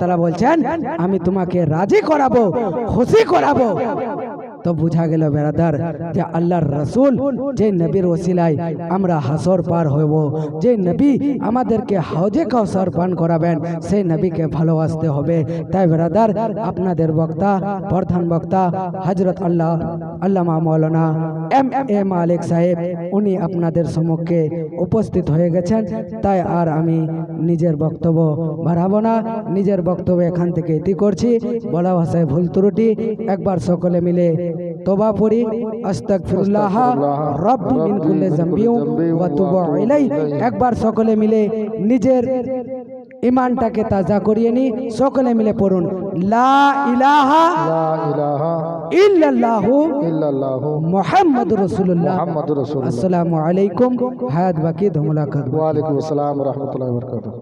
তালা বলছেন আমি তোমাকে রাজি করাবো খুশি করাবো। তো বুঝা গেল বেড়াদার, যে আল্লাহর রসুল যে নবীর ওসিলায় আমরা হাসর পার হইব, যে নবী আমাদেরকে হাউজে কাউসার পান করাবেন সেই নবীকে ভালোবাসতে হবে। তাই বেড়াদার, আপনাদের বক্তা, প্রধান বক্তা হজরত আল্লাহ, আল্লামা মৌলানা এম এ মালিক সাহেব, উনি আপনাদের সম্মুখে উপস্থিত হয়ে গেছেন। তাই আর আমি নিজের বক্তব্য বাড়াবো না, নিজের বক্তব্য এখান থেকে ইতি করছি। বলা ভাষায় ভুল ত্রুটি, একবার সকলে মিলে তোবা পড়ি আস্তাগফিরুল্লাহ রব্বি মিন কুল্লি যামবি ওয়া তুবু ইলাই একবার সকলে মিলে নিজের ইমানটাকে তাজা করিয়ে নি সকলে মিলে পড়ুন লা ইলাহা লা ইলাহা ইল্লাল্লাহু ইল্লাল্লাহু মুহাম্মাদুর রাসূলুল্লাহ। মুহাম্মাদুর রাসূলুল্লাহ আসসালামু আলাইকুম হায়াত বাকি ধমলাকাত ওয়া আলাইকুম আসসালাম ওয়া রাহমাতুল্লাহি ওয়া বারাকাতুহু।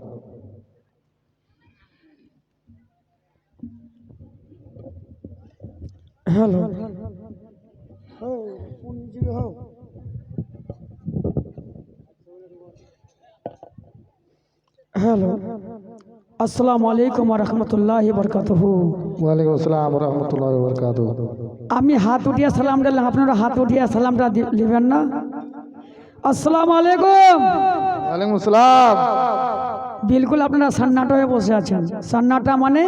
হ্যালো। হ্যালো আসসালামু আলাইকুম রহমতুল্লাহ বরকাতহ ওয়া আলাইকুম আসসালাম ওয়া রাহমাতুল্লাহি আমি হাত উঠিয়ে সালাম দিলাম আপনারা হাত উঠিয়ে সালামটা নেবেন না? আসসালামু আলাইকুম। ওয়া আলাইকুম আসসালাম। বিলকুল আপনারা সান্নাটা হয়ে বসে আছেন। সান্নাটা মানে?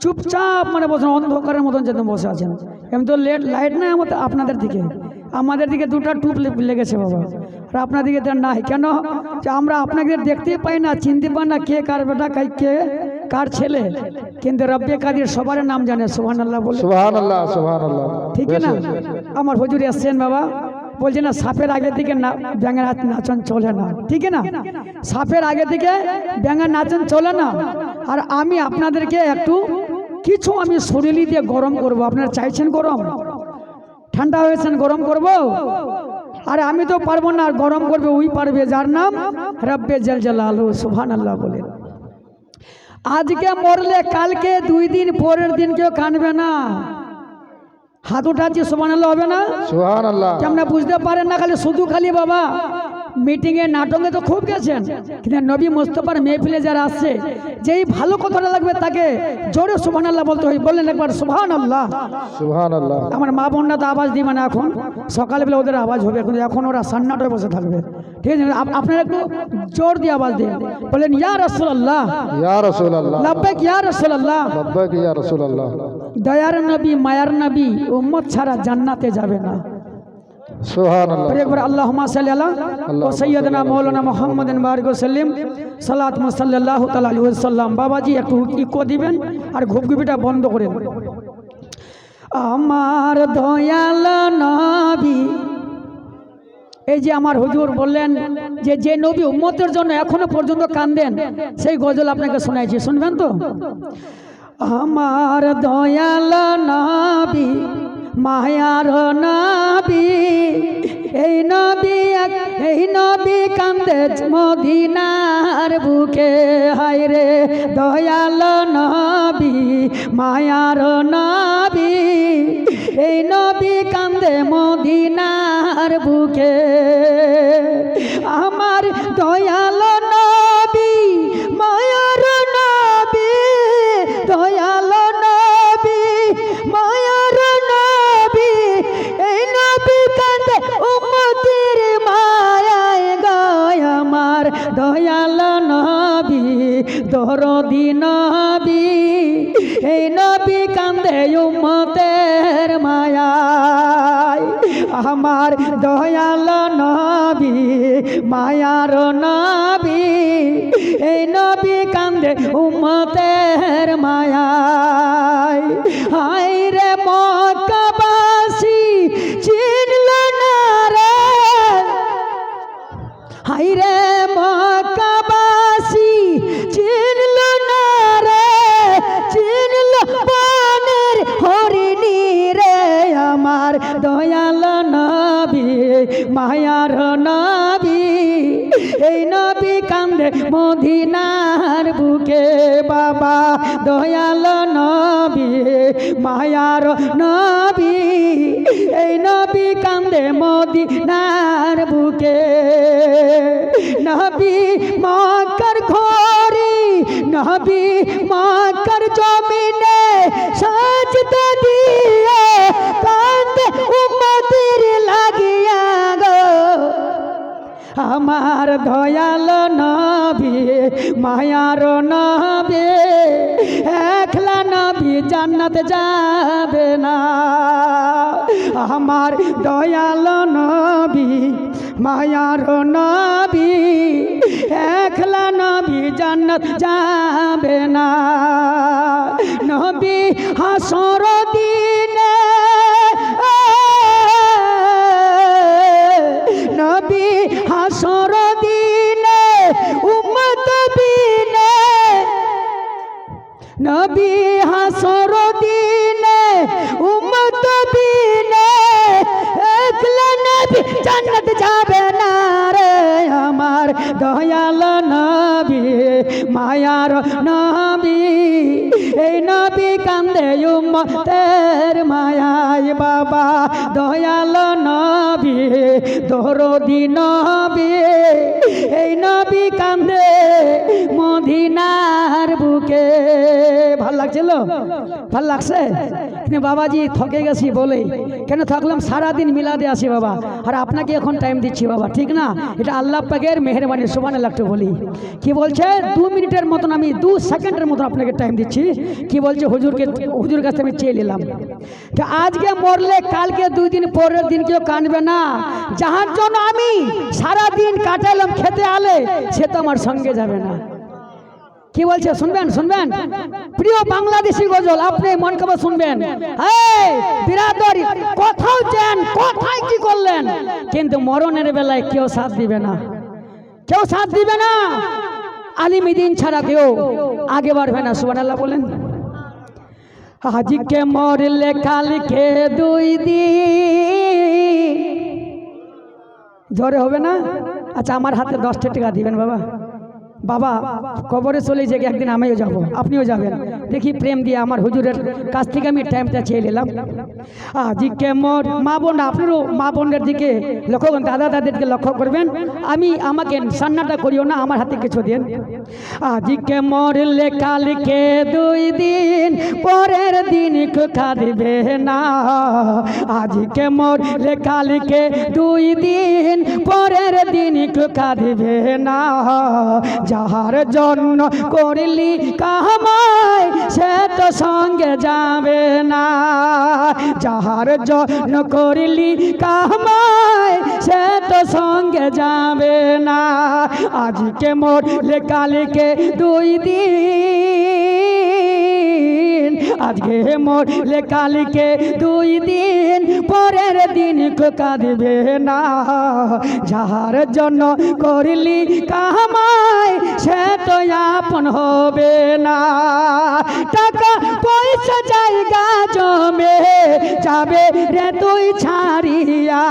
চুপচাপ মানে বসে অন্ধকারের মতন যেন বসে আছেন। এমনি তো লেট লাইট নাই আমাদের আপনাদের দিকে। আমাদের দিকে দুটো টুপ লেগেছে বাবা। আর আপনার দিকে নাই। কেন? যে আমরা আপনাকে দেখতেই পাই না চিনতে পাই না কে কার বেটা কাই কে কার ছেলে। কিন্তু রব্বে কাদির সবার নাম জানে সোহান আল্লাহ বলে ঠিক না? আমার হুজুর এসছেন বাবা। বলছে না সাপের আগে থেকে না ব্যাঙের নাচন চলে না। ঠিক না? সাপের আগে থেকে ব্যাঙের নাচন চলে না। আর আমি আপনাদেরকে একটু কিছু আমি শরীরই দিয়ে গরম করব। আপনারা চাইছেন গরম? ঠান্ডা হয়েছেন গরম করব? আরে আমি তো পারব না আর গরম করবে ওই পারবে। যার নাম রব্বে জল জালালু সুবহান আল্লাহ বলে। আজকে মরলে কালকে দুই দিন পরের দিন কেউ কানবে না। হাত উঠাচ্ছি সমান হবে না? কেমন বুঝতে পারেন না খালি শুধু খালি বাবা। মিটিংয়ে নাটকে তো খুব গেছেন। কিন্তু নবী মোস্তফার মেহফিলে যারা আসছে যেই ভালো কথাটা লাগবে তাকে জোরে সুবহান আল্লাহ বলতে হয় বললেন একবার সুবহান আল্লাহ সুবহানাল্লাহ। আমার মা বোনরা তো আওয়াজ দিবে না এখন। সকালবেলা ওদের আওয়াজ হবে কিন্তু এখন ওরা সান্নাটায় বসে থাকবে। ঠিক আছে? আপ- আপনারা একটু জোর দিয়ে আওয়াজ দিন। বলেন ইয়া রসুল্লাহ ইয়া রাসূলুল্লাহ। লাব্বাইক ইয়া রসুল্লাহ লব্বাইক ইয়া রাসূলুল্লাহ। দয়ার নবী মায়ার নবী উম্মত ছাড়া জান্নাতে যাবে না। একবার আল্লাহ সাল্লিম। বাবাজি একটু ইকো দিবেন আর ঘুপঘুপিটা বন্ধ করেন। আমার দয়াল এই যে আমার হুজুর বললেন যে যে নবী উম্মতের জন্য এখনও পর্যন্ত কান্দেন সেই গজল আপনাকে শোনাইছি। শুনবেন তো? আমার দয়াল নাবি মায়ার নবী, এই নবী এই নবী কান্দে মদিনার বুকে। হাইরে দয়াল নবী, মায়ার নবী, এই নবী কান্দে মদিনার বুকে। মায়ার নবী এই নবী কান্দে উম্মতের মায়ায়। হাই রে মক্কাবাসী, চিনল না রে? হাই রে মক্কাবাসী, চিনল না রে? চিনল বনের হরিণী রে আমার দয়াল নবী, মায়ার নবী। এই নবী কান্দে মদিনার বুকে, বাবা দয়াল নবী, মায়ার নবী। এই নবী কান্দে মদিনার বুকে, নবী মক্কার ঘরে, নবী মাকার জমিনে সাজদা দিয়ে আমার দয়াল নবী, মায়ার নবী, একলা নবী জান্নাত যাবে না। আমার দয়াল নবী, মায়ার নবী, একলা নবী জান্নাত যাবে না। নবী হাসর দিনে জান্নাত যাবে না রে আমার দয়াল নবী, মায়ার নবী। এই নবী কান্দে উম্মতের মায়ায় বাবা, দয়াল নবী, দরদি নবী। এই নবী কান্দে মদিনার বুকে। ভালো লাগছিল? ভালো লাগছে? বাবাজি থকে গেছি বলে কেন থাকলাম? সারাদিন মিলাদে আসি বাবা। আর আপনাকে এখন টাইম দিচ্ছি বাবা, ঠিক না? এটা আল্লাহ পাকের মেহরবানি সোবানে লাগতে বলি। কি বলছে? দু মিনিটের মতন আমি, দু সেকেন্ডের মতন আপনাকে টাইম দিচ্ছি। কি বলছে? হুজুরকে হুজুর কাছে আমি চেয়ে নিলাম। আজকে মরলে কালকে দুই দিন পরের দিন কেউ কানবে না। যাহার জন্য আমি সারাদিন কাটালাম, খেতে আলে সে তো আমার সঙ্গে যাবে না। কি বলছে? শুনবেন শুনবেন? প্রিয় বাংলাদেশি গজল, আপনি মন খবর শুনবেন। বিরাদরি কোথাও যান কোথায় কি করলেন? কিন্তু মরণের বেলায় কেউ সাথ দিবে না। কেউ সাথ দিবে না। আলিমিদিন ছাড়া কেউ আগে বাড়বে না, সুবহানাল্লাহ বলেন। আজকে মরলে কালকে দুই দিন। জ্বরে হবে না? আচ্ছা আমার হাতে দশটা টাকা দিবেন বাবা। বাবা, কবরে চলে যে একদিন আমিও যাব, আপনিও যাবেন। দেখি প্রেম দিয়ে আমার হুজুরের কাছ থেকে আমি টাইমটা চেয়ে নিলাম। আজকে মোর মা বোন, আপনারও মা বোনের দিকে লক্ষ্য করুন, দাদা দাদিকে লক্ষ্য করবেন। আমি আমাকে সান্নাটা করিও না, আমার হাতে কিছু দিন। আজকে মরলে কালকে দুই দিন, পরের দিন কাঁদবে না। আজকে মরলে কালকে দুই দিন, পরের দিন কাঁদবে না। যাহার জন্য করলি কামায় সে তো সঙ্গে যাবে না। যাহার জন্য করলি কামায় সে তো সঙ্গে যাবে না। আজকে মোট কালকে দুই দিন আজকে মরলে কালকে দুই দিন পরের দিন কাঁদবে না। যাহার জন্য করলি কামাই, সে তো আপন হবে না। টাকা, পয়সা, জায়গা জমে যাবে রে তুই ছাড়িয়া।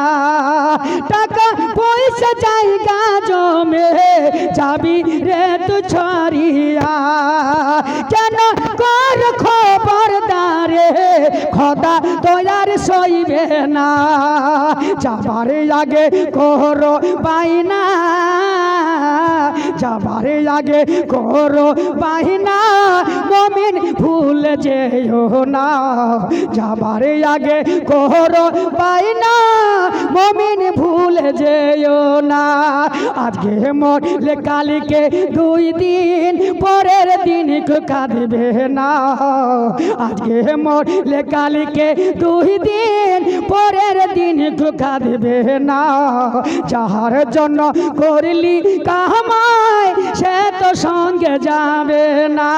টাকা, পয়সা, জায়গা জমে যাবি রে তুই ছাড়িয়া। কেন কর খবরদারে খোদা দয়ার সইবে না। যাবার আগে করো বাইনা যাবার আগে করো বাইনা মমিন ভুল যেও না। যাবার আগে করো বাইনা মমিন ভুল যেও না। আজকে মরলে কালকে দুই দিন, পরের দিন কাঁদবে না। আজকে মরলে কালকে দুই দিন, পরের দিন কাঁদবে না। যাহার জন্য করলি কামাই সে তো সঙ্গে যাবে না।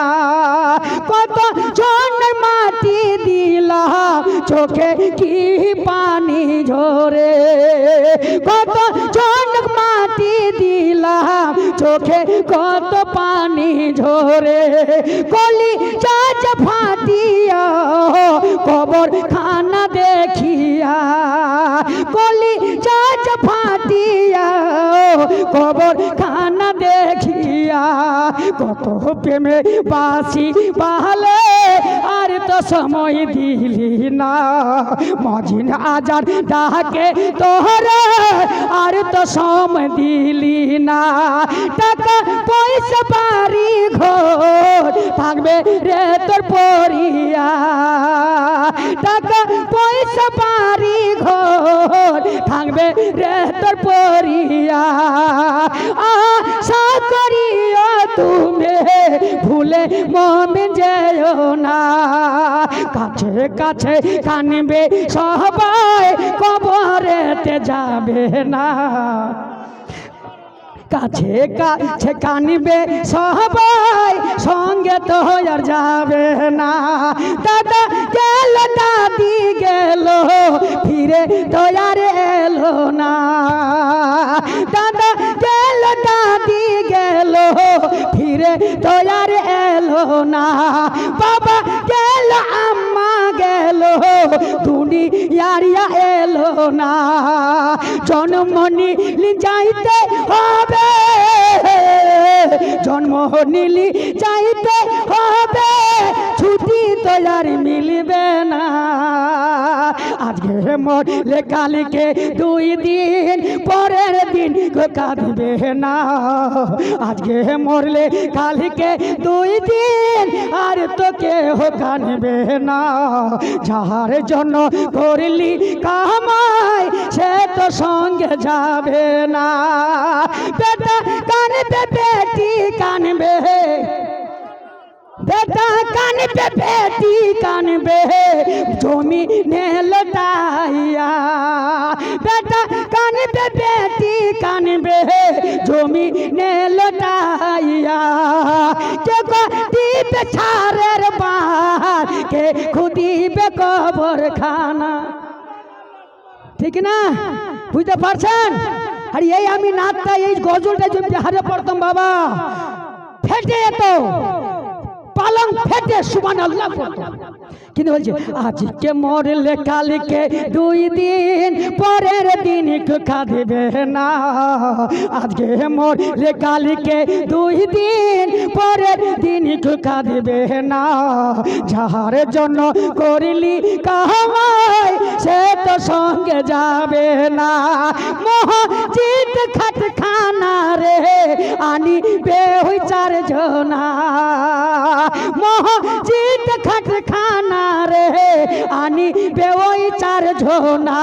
কত জন মাটি দিলাম, চোখে কি পানি ঝরে? কত জন মাটি দিলাম, চোখে কত পানি ঝরে? কলি চাচ ফাটিয়া কবর খানা দেখিয়া, কলি চাচ ফাটিয়া কবর দেখিয়া কত প্রেমে বাসি পাহলে আর তো সময় দিলি না। মজিন আজার ডাকে তোরে, আর তো সময় দিলি না। টাকা পয়সা বাড়ি ঘর থাকবে রে তোর পরিয়া। টাকা পয়সা বাড়ি ঘর থাকবে রে তোর পরিয়া। আশা করিও তুমি ভুলে মমিন যেও না কাছে কাছে কানবে সবাই কবরেতে যাবে না। কাছে কাছে কানবে সবাই সঙ্গে তো আর যাবে না। দাদা গেল, দাদি গেল, ফিরে তো আর এলো না। দাদা গেল, দাদি গেল, ফিরে তো আর এলো না। বাবা দুনিয়ারিয়া এলো না। জন্ম নিলি যাইতে হবে। জন্ম নিলি যাইতে হবে। ছুটি তো আর মিলবে না। মরলে কালকে দুই দিন পরের দিন কাঁদবে না। আজকে মরলে কালকে দুই দিন আর তো কেউ কানবে না। যাহার জন্য করলি কামাই, সে তো সঙ্গে যাবে না। বেটা কানবে বেটি কানবে বেটা কানবে, বেটি কানবে, জমি নে লটাইয়া বেটা কানবে, বেটি কানবে, জমি নে লটাইয়া কে দিবে ছাড়ের বার কে খুদিবে কবর খানা ঠিক না? বুঝতে পারছেন? আর এই আমি নাচটা, এই গজলটা যে বিহারে পড়তাম, বাবা, ফেটে যেত। ফেটে সুবান আল্লাহ কিন্তু বলছে, আজকে মরলে কালকে দুই দিন পরের দিন কাঁদবে না। আজকে মরলে কালকে দুই দিন পরের দিন কাঁদবে না। যাহার জন্য করলি কামাই, সে তো সঙ্গে যাবে না। মহাজিৎ খাট খানা রে আনি বে হই চার জনা মহাজিৎ খাট খানা রে আনি বে চার জনা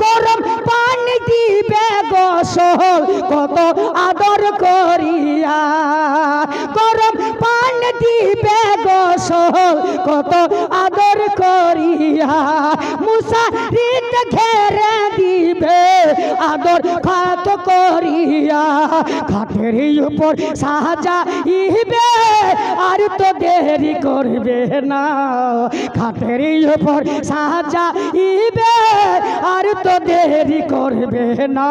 গরম পানি দিবে গোসল কত আদর করিয়া। গরম পানি দিবে গোসল কত আদর করিয়া। মুসারিত ঘেরে দিবে, আদর খাত দিয়া খাটের উপর সাজা ইবে, আর তো দেরি করবে না। খাটের উপর সাজা ইবে, আর তো দেরি করবে না।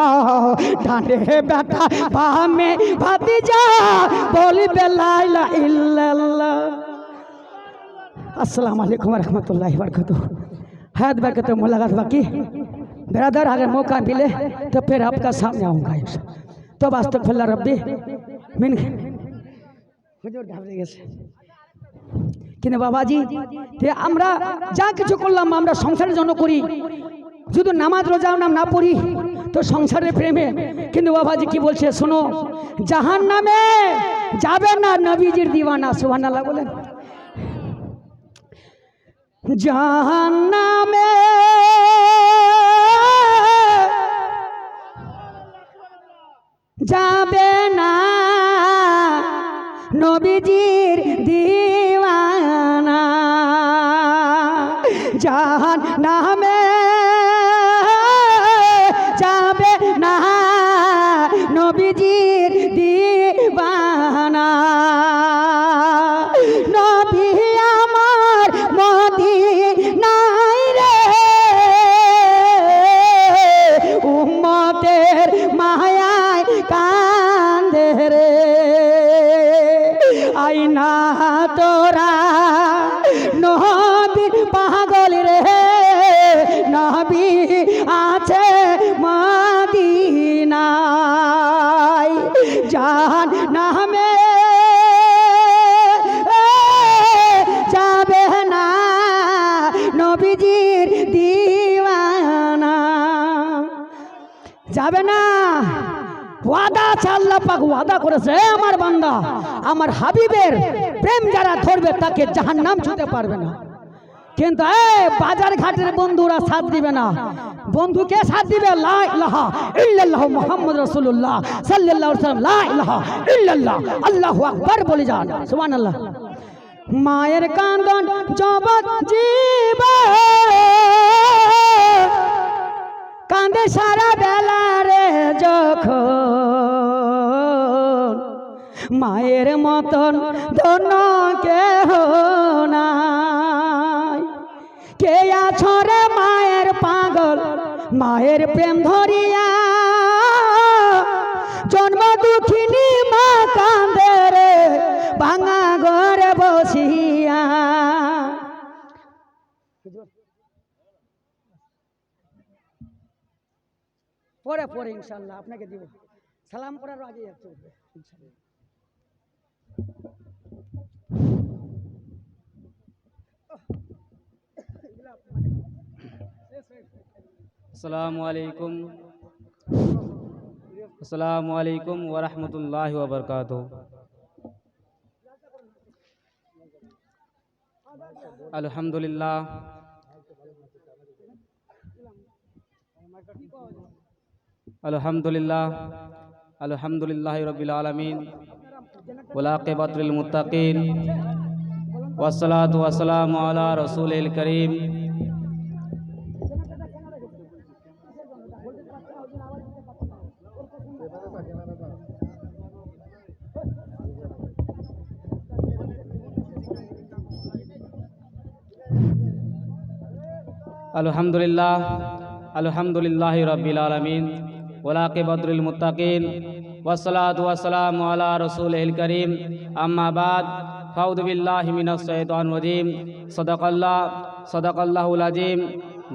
ডানে বেটা বামে ভাতি যা বলবে লাইলা ইল্লাল্লাহ। আসসালামু আলাইকুম রহমতুল্লাহ বরকত হাত বাকত মোলাকাত বাকি ब्रदर अगर मौका मिले तो फिर आपका सामने आऊँगा तो वास्तव फल्ला रब्बी मिन হুজুর ঘাবড়ে গেছে কিন্তু বাবাজি তে আমরা যা কিছু করলাম আমরা সংসারের জন্য করি যদি নামাজ রোজাও নাম না পড়ি তো সংসারের প্রেমে কিন্তু বাবাজি কি বলছে শোনো জাহান নামে যাবে না নবীজির দিওয়ানা সুবহান আল্লাহ বলেন জাহান্নামে যাবে যাবে না। ওয়াদা আছে, আল্লাহ পাক ওয়াদা করেছে। আমার বান্দা, আমার হাবিবের প্রেম যারা ধরবে তাকে জাহান্নাম ছুতে পারবে না। কিন্তু বাজার ঘাটের বন্ধুরা সাথ দিবে না। বন্ধুকে সাথ দিবে? লা ইলাহা ইল্লাল্লাহ মুহাম্মদ রাসূলুল্লাহ বলে যান। মায়ের কান্দন জগৎ জীব কান্দে সারা বেলা রে যখন। মায়ের মতন ধন্য কেহ নাই। কে আছো রে মায়ের পাগল? মায়ের প্রেম ধরিয়া। জন্ম দুঃখিনী পরে পরে ইনশাল্লাহ আপনাকে দিব। সালাম করার আগে একটু ইনশাল্লাহ আসসালামু আলাইকুম। আসসালামু আলাইকুম ওরহমতুল্লাহ ওবরকাত আলহামদুলিল্লাহ। আলহামদুলিল্লাহ আলহামদুলিল্লাহ রবিল আলমিন ওলাকেবাতুল মুতাকিন ওয়াসসালাতু ওয়াসসালামু আলা রসুলিল করিম। আলহামদুলিল্লাহ আলহামদুলিল্লাহ রবিল আলমিন। ওলাকে বদরুল মুতাকিন ওয়াসালাত ওয়াসালাম আলা রসুল করিম আম্মাবাদ ফাউদুবিল্লাহ মিনাশাইতান রজিম সদাকাল্লাহ সদাকাল্লাহুল আজিম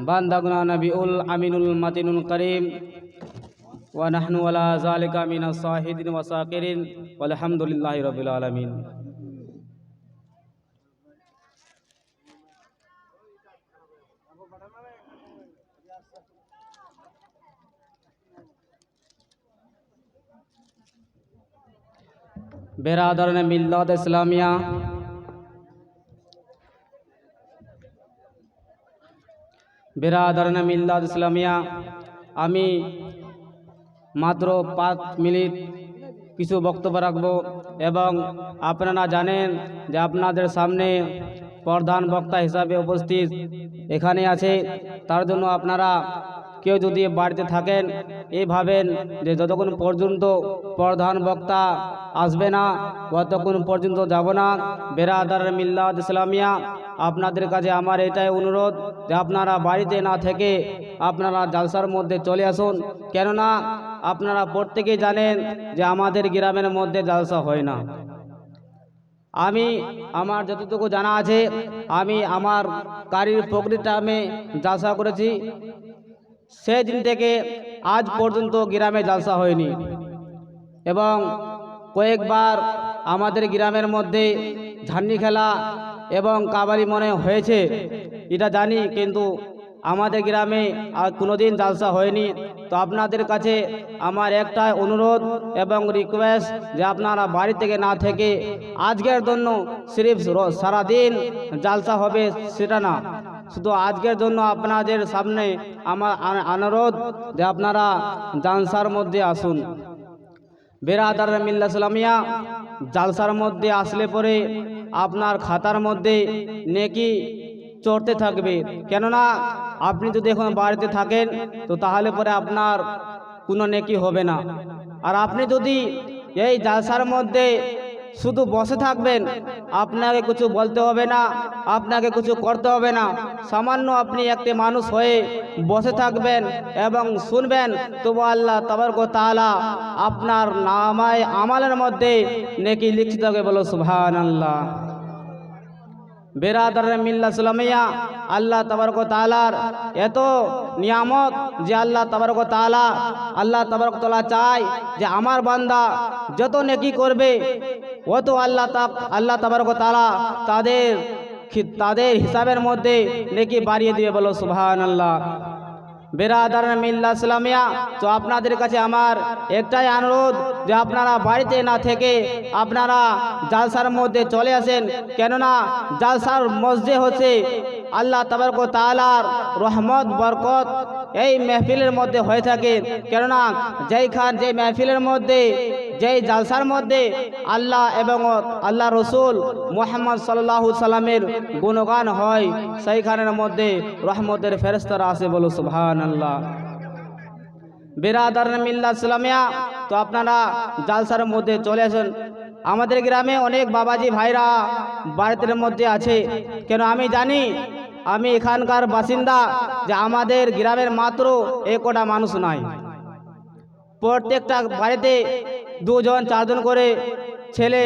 বান্দাগুনা নবিউল আমিনুল মাতিনুল করিম ونحن ولا ذلك من الصاهدين وساكرين والحمد لله رب العالمين বেরাদরনে মিল্লাত ইসলামিয়া। বেরাদরনে মিল্লাত ইসলামিয়া। আমি মাত্র পাঁচ মিনিট কিছু বক্তব্য রাখব এবং আপনারা জানেন যে আপনাদের সামনে প্রধান বক্তা হিসাবে উপস্থিত এখানে আছে। তার জন্য আপনারা কেউ যদি বাড়িতে থাকেন এই ভাবেন যে যতক্ষণ পর্যন্ত প্রধান বক্তা আসবে না, ততক্ষণ পর্যন্ত যাব না। বেরাদার মিল্লাদ ইসলামিয়া, আপনাদের কাছে আমার এটাই অনুরোধ যে আপনারা বাড়িতে না থেকে আপনারা জালসার মধ্যে চলে আসুন। কেননা আপনারা প্রত্যেকেই জানেন যে আমাদের গ্রামের মধ্যে জালসা হয় না। আমি, আমার যতটুকু জানা আছে, আমি আমার গাড়ির পকরিটা আমি জালসা করেছি। সেই দিন থেকে আজ পর্যন্ত গ্রামে জালসা হয়নি। এবং কয়েকবার আমাদের গ্রামের মধ্যে ঝান্ডি খেলা এবং কাবাডি মনে হয়েছে, এটা জানি, কিন্তু আমাদের গ্রামে আর কোনোদিন জালসা হয়নি। তো আপনাদের কাছে আমার একটা অনুরোধ এবং রিকোয়েস্ট যে আপনারা বাড়ি থেকে না থেকে আজকের জন্য সিরিফ সারাদিন জালসা হবে, সেটা না। শুধু আজকের জন্য আপনাদের সামনে আমার অনুরোধ যে আপনারা জালসার মধ্যে আসুন। বেরাদার মিল্লা সালামিয়া, জালসার মধ্যে আসলে পরে আপনার খাতার মধ্যে নেকি চড়তে থাকবে। কেননা আপনি যদি এখন বাড়িতে থাকেন, তো তাহলে পরে আপনার কোনো নেকি হবে না। আর আপনি যদি এই জালসার মধ্যে শুধু বসে থাকবেন, আপনাকে কিছু বলতে হবে না, আপনাকে কিছু করতে হবে না। সামান্য আপনি একটি মানুষ হয়ে বসে থাকবেন এবং শুনবেন, তবু আল্লাহ তবরক তাআলা আপনার নামায়, আমালের মধ্যে নেকি লিখিত বলো সুভান আল্লাহ বেরাদার মিল্লা সালামিয়া আল্লাহ তাবারক তালার এত নিয়ামত যে আল্লাহ তাবারক তালা আল্লাহ তাবারক তালা চায় যে আমার বান্দা যত নেকি করবে, অত আল্লাহ তা, আল্লাহ তাবারক তালা তাদের তাদের হিসাবের মধ্যে নেকি বাড়িয়ে দিবে বলো সুবাহ আল্লাহ বেরাদার মিল্লা ইসলামিয়া, তো আপনাদের কাছে আমার একটাই অনুরোধ যে আপনারা বাড়িতে না থেকে আপনারা জালসার মধ্যে চলে আসেন। কেননা জালসার মসজিদ হচ্ছে আল্লাহ তাবারক তাআলার রহমত, বরকত এই মেহফিলের মধ্যে হয়ে থাকে। কেননা যেই খান যে মেহফিলের মধ্যে, যেই জালসার মধ্যে আল্লাহ এবং আল্লাহ রসুল মোহাম্মদ সাল্লাহ সাল্লামের গুণগান হয়, সেইখানের মধ্যে রহমতের ফেরেস্তারা আসে বলো সুবহান বেরাদার মিল্লা ইসলামিয়া তো আপনারা জালসার মধ্যে চলে আসেন। আমাদের গ্রামে অনেক বাবাজি ভাইরা বাড়িতে মধ্যে আছে। কেন আমি জানি, আমি এখানকার বাসিন্দা যে আমাদের গ্রামের মাত্র একটা মানুষ নাই। প্রত্যেকটা বাড়িতে দুজন, চারজন করে ছেলে,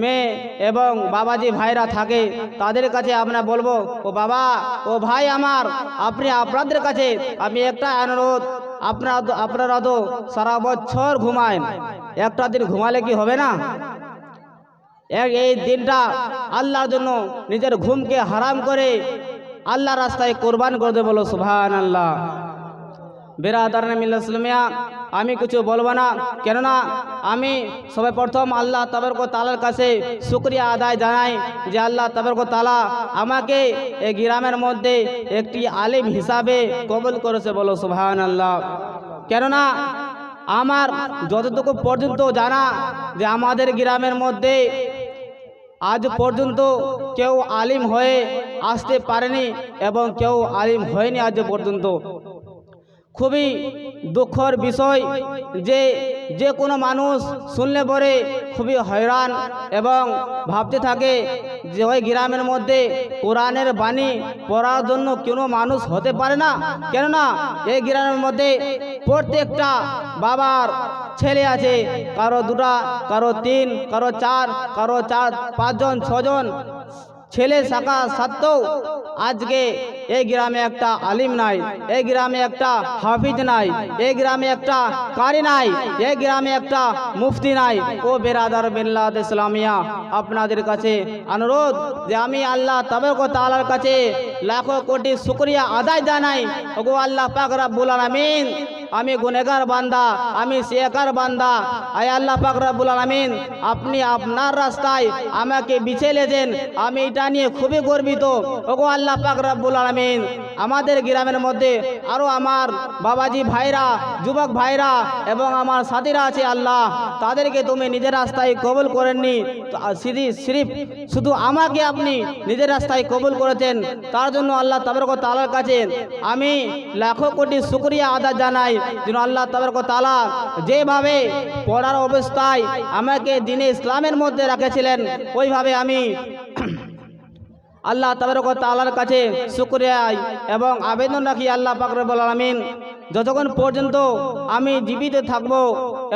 মেয়ে এবং বাবাজি ভাইরা থাকে, তাদের কাছে আমরা বলব, ও বাবা, ও ভাই আমার, আপনি আপনাদের কাছে আমি একটা অনুরোধ, আপনারা আপনারা তো সারা বছর ঘুমায়, একটা দিন ঘুমালে কি হবে না? এই দিনটা আল্লাহর জন্য নিজের ঘুমকে হারাম করে আল্লাহ রাস্তায় কোরবান করে দেবো বলো সুবহান আল্লাহ বেরাদার মিল্লাসলামিয়া আমি কিছু বলব না। কেননা আমি সবে প্রথম আল্লাহ তাবরক তালার কাছে শুক্রিয়া আদায় জানাই যে আল্লাহ তাবরক তালা আমাকে এই গ্রামের মধ্যে একটি আলিম হিসাবে কবুল করেছে বলো সুবহান আল্লাহ কেননা আমার যতটুকু পর্যন্ত জানা যে আমাদের গ্রামের মধ্যে আজ পর্যন্ত কেউ আলিম হয়ে আসতে পারেনি এবং কেউ আলিম হয়নি আজ পর্যন্ত। খুবই দুঃখর বিষয় যে যে কোনো মানুষ শুনলে পরে খুবই হয়রান এবং ভাবতে থাকে যে ওই গ্রামের মধ্যে কোরআনের বাণী পড়ার জন্য কোনো মানুষ হতে পারে না। কেননা এই গ্রামের মধ্যে প্রত্যেকটা বাবার ছেলে আছে, কারও দুটা, কারও তিন, কারও চার কারও চার, পাঁচজন, ছজন ছেলে শাখা সত্ত্বেও আজকে এই গ্রামে একটা আলিম নাই, এই গ্রামে একটা হাফিজ নাই, এই গ্রামে একটা কারি নাই, এই গ্রামে একটা মুফতি নাই। ও বেরাদার বিল্লাদ ইসলামিয়া, আপনাদের কাছে অনুরোধ যে আমি আল্লাহ তবরক তালার কাছে লাখো কোটি শুকরিয়া আদায় জানাই। ওগো আল্লাহ পাক রব্বুল আলামিন, আমি গুনেগার বান্দা, আমি শেখার বান্দা। আয় আল্লাহ পাক রব্বুল আলামিন, আপনি আপনার রাস্তায় আমাকে বিছে লেছেন আমি এটা নিয়ে খুবই গর্বিত। ওগো আল্লাহ পাক রব্বুল আলামিন, আমাদের গ্রামের মধ্যে আরও আমার বাবাজি ভাইরা, যুবক ভাইরা এবং আমার সাথীরা আছে আল্লাহ, তাদেরকে তুমি নিজের রাস্তায় কবুল করেননি। সিরিফ, শুধু আমাকে আপনি নিজের রাস্তায় কবুল করেছেন, তার জন্য আল্লাহ তাবরক তালার কাছে আমি লাখো কোটি শুক্রিয়া আদা জানাই যেন আল্লাহ তাবরক তালা যেভাবে পড়ার অবস্থায় আমাকে দিনে ইসলামের মধ্যে রাখেছিলেন, ওইভাবে আমি আল্লাহ তাবরক তালার কাছে শুক্রিয়ায় এবং আবেদন রাখি আল্লাহ পাকরবুল আলমিন। যতক্ষণ পর্যন্ত আমি জীবিত থাকব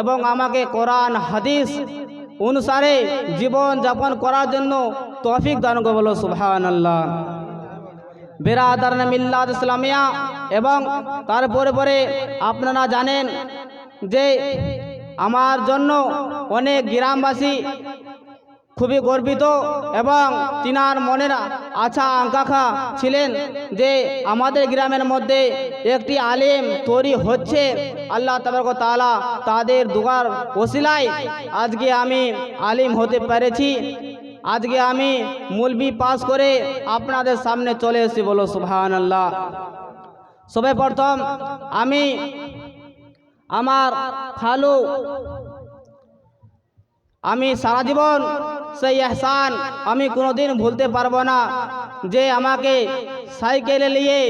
এবং আমাকে কোরআন, হাদিস অনুসারে জীবন যাপন করার জন্য তৌফিক দান করব সুবহান আল্লাহ বেরাদার মিল্লাত ইসলামিয়া এবং তারপরে পরে আপনারা জানেন যে আমার জন্য অনেক গ্রামবাসী খুবই গর্বিত এবং তিনার মনের আশা আকাঙ্ক্ষা ছিলেন যে আমাদের গ্রামের মধ্যে একটি আলেম তৈরি হচ্ছে। আল্লাহ তাবারক তাআলা তাদের দুগার ওসিলায় আজকে আমি আলিম হতে পেরেছি। আজকে আমি মুলবি পাস করে আপনাদের সামনে চলে এসেছি, বলো সুবহান আল্লাহ সবে প্রথম আমি আমার খালু, আমি সারা জীবন সেই এহসান আমি কোনোদিন ভুলতে পারব না যে আমাকে সাইকেলে নিয়ে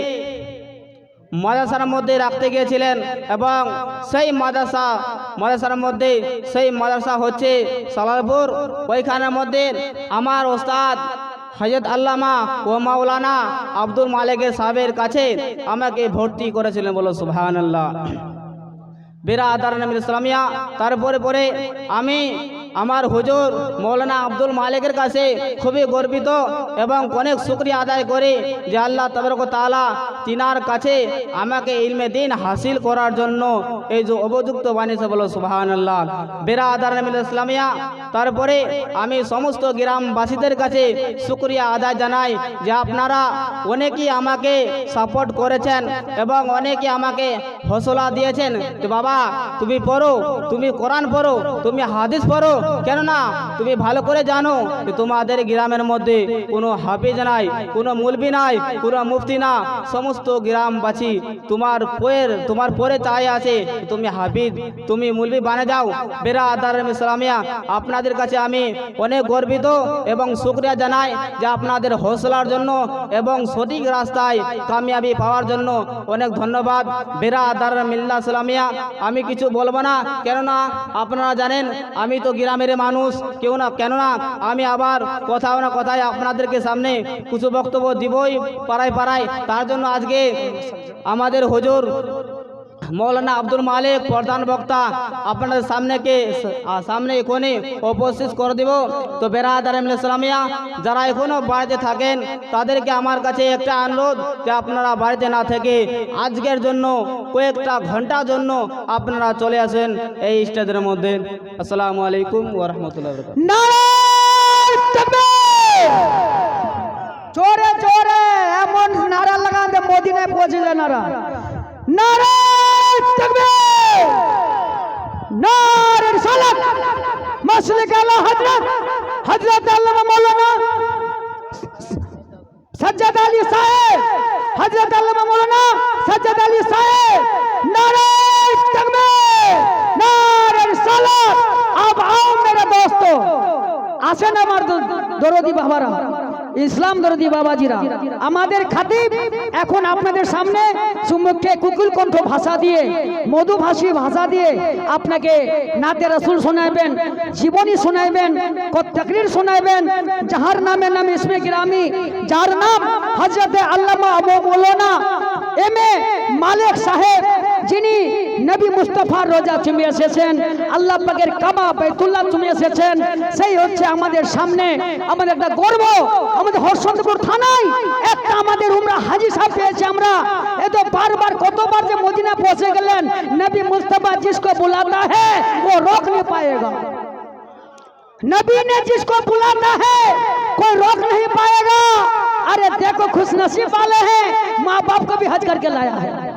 মাদ্রাসার মধ্যে রাখতে গিয়েছিলেন এবং সেই মাদ্রাসা, মাদ্রাসার মধ্যে সেই মাদ্রাসা হচ্ছে সালারপুর ওইখানের মধ্যে আমার ওস্তাদ হজরত আল্লামা ও মাওলানা আব্দুল মালিকের সাহেবের কাছে আমাকে ভর্তি করেছিলেন বলো সুবহান আল্লাহ বেরা আদার ইসলামিয়া, তারপরে পরে আমি আমার হুজুর মৌলানা আব্দুল মালিকের কাছে খুবই গর্বিত এবং অনেক শুক্রিয়া আদায় করে যে আল্লাহ তবরক তালা তিনার কাছে আমাকে ইলমে দিন হাসিল করার জন্য এই যে উপযুক্ত বানিয়েছে বলো সুবাহান আল্লাহ বেরা আদার ইসলামিয়া, তারপরে আমি সমস্ত গ্রামবাসীদের কাছে শুক্রিয়া আদায় জানাই যে আপনারা অনেকেই আমাকে সাপোর্ট করেছেন এবং অনেকে আমাকে হসলা দিয়েছেন যে বাবা, তুমি পড়ো, তুমি কোরআন পড়ো, তুমি হাদিস পড়ো কেননা তুমি ভালো করে জানো যে তোমাদের গ্রামের মধ্যে কোনো হাফিজ নাই, কোনো মুলবি নাই, কোনো মুফতি না। সমস্ত গ্রামবাসী তোমার পয়ের, তোমার পরে চাই আছে তুমি হাফিজ, তুমি মুলবি বানে যাও বেরা আদার ইসলামিয়া, আপনাদের কাছে আমি অনেক গর্বিত এবং শুক্রিয়া জানাই যে আপনাদের হৌসলার জন্য এবং সঠিক রাস্তায় কামিয়াবি পাওয়ার জন্য অনেক ধন্যবাদ। বেরা আদার মিল্লা ইসলামিয়া, আমি কিছু বলব না। কেননা আপনারা জানেন, আমি তো গ্রামের মানুষ, কেউ না, কেননা আমি আবার কোথাও না কোথায় আপনাদেরকে সামনে কিছু বক্তব্য দিবই পাড়ায় পাড়ায়। তার জন্য আজকে আমাদের হুজুর মৌলানা আব্দুল মালিক প্রধান বক্তা, আপনাদের সামনে কে সামনে এখনই উপস্থিত করে দিব। তো বেরাদার ইসলামিয়া, যারা এখনও বাড়িতে থাকেন, তাদেরকে আমার কাছে একটা অনুরোধ যে আপনারা বাড়িতে না থেকে আজকের জন্য, কয়েকটা ঘণ্টার জন্য আপনারা চলে আসেন এই স্টেজের মধ্যে। আসসালামু আলাইকুম ওরহমতুল্লাহ চোরে জোরে এমন নারা লাগান যে মদিনায় পৌঁছে যায় নারা নারায় তাকবীর! নারে রিসালাত মাসলিক আলা হযরত। হযরত আল্লামা মাওলানা সজ্জাদ আলী সাহেব। হযরত আল্লামা মাওলানা সজ্জাদ আলী সাহেব। নারায় তাকবীর নারে রিসালাত আব আও মেরে দোস্তো। আসেন আমার দরদি বাবারা। ইসলাম দরদি বাবাজিরা, আমাদের খাতিব, এখন আপনাদের সামনে সুমুখে কুকুল কণ্ঠ ভাষা দিয়ে মধুভাষী ভাষা দিয়ে আপনাকে নাতে রসুল শোনাইবেন, জীবনী শোনাইবেন তকরির শোনাইবেন, যাহার নামে নাম ইসমে গ্রামী, যার নাম হজরত আল্লামা মৌলানা এম এ মালিক সাহেব যিনি নবী মুস্তফার রোজা চুমে এসেছেন আল্লাহ পাকের কাবা বাইতুল্লাহ চুমে এসেছেন সেই হচ্ছে আমাদের সামনে আমাদের একটা গর্ব আমাদের হর্ষন্দপুর থানায় একটা আমাদের উমরা হাজি সাহেব পেয়েছে আমরা এ তো বারবার কতবার যে মদিনা পৌঁছে গেলেন নবী মুস্তফা जिसको बुलाता है वो रोक नहीं पाएगा नबी ने जिसको बुलाता है कोई रोक नहीं पाएगा अरे देखो खुश नसीब वाले हैं माँ बाप को भी हज करके लाया है